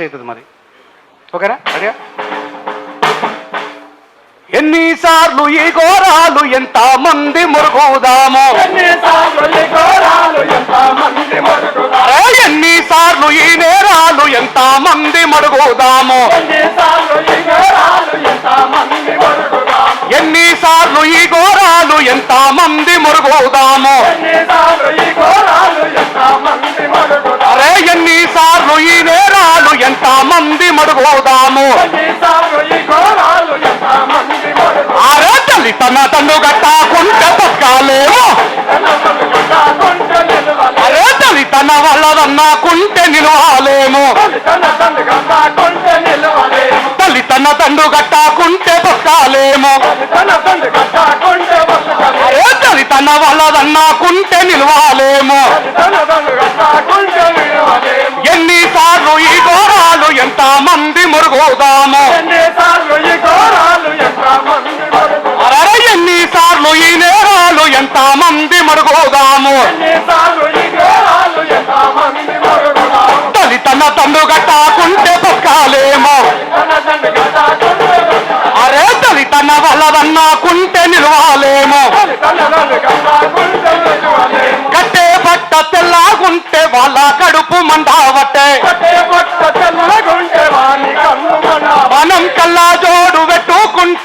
అవుతుంది మరి. ఓకేనా? రెడీయా ఎన్నిసార్లు ఈ ఘోరాలు ఎంత మంది మురుగుదాము? ఎన్నిసార్లు ఈ నేరాలు ఎంత మంది మరుగుదాము? ఎన్నిసార్లు ఈ ఘోరాలు ఎంత మంది మురుగుదాము? అరే ఎన్నిసార్లు ఈ ఎంతమంది మరుగుదాము? ఆరే తల్లి తన తండ్రు గట్టాకుంటే బతకాలేమో అరే తల్లి తన వాళ్ళదన్నాకుంటే నిలవాలేము. తల్లి తన తండ్రు గట్టాకుంటే బతకాలేము అరే తల్లి తన వాళ్ళదన్నాకుంటే నిలవాలేము. మంది మురుగుదాము? అరే ఎన్నిసార్లు ఈ నేరాలు ఎంత మంది మరుగుదాము? తల్లి తన తండ్రు గట్టాకుంటే బతకాలేము. అరే తల్లి తన వల్లదన్నాకుంటే నిలవాలేము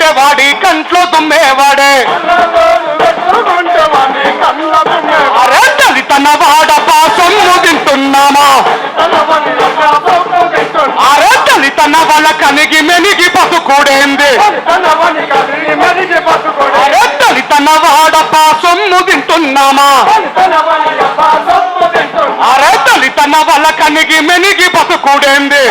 పెట్టుకుంటే వాడి కంట్లో దుమ్మేవాడే అరే తల్లి తన వాడపా సొమ్ము తింటున్నామా అరే తల్లి తన వాళ్ళ కనిగి మెనిగి పసుకూడేంది అరే తల్లి తన వాడపా సొమ్ము తింటున్నామా అరే తల్లి తన వాళ్ళ కనిగి మెనిగి పసుకూడేంది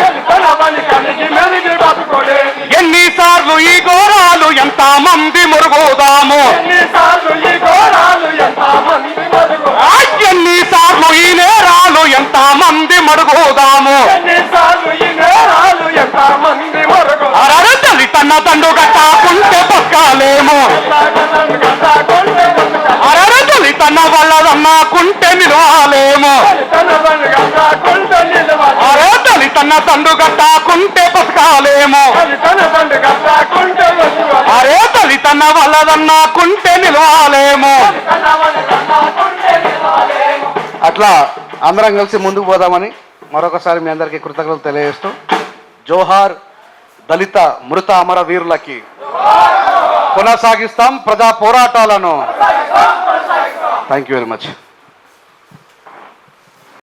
మంది మరుగుదాము ఎన్నిసార్లు ఈ నేరాలు ఎంతమంది మరుగుదాము? అరే తల్లి తన తండ్రు గట్టాకుంటే బతకాలేము తన కన్నా కొంచె బతకలేము. అరే తల్లి తన వల్లదన్నాకుంటే నిలవాలేము తన వని కన్నా కొంచె నిలవాలి. అరే తల్లి తన తండ్రు కొంచె నిలవాలి. అరే తల్లి తన వల్లదన్నాకుంటే నిలవాలేము. అట్లా అందరం కలిసి ముందుకు పోదామని మరొకసారి మీ అందరికీ కృతజ్ఞతలు తెలియజేస్తూ జోహార్ దళిత మృత అమర వీరులకి కొనసాగిస్తాం ప్రజా పోరాటాలను. Thank you very much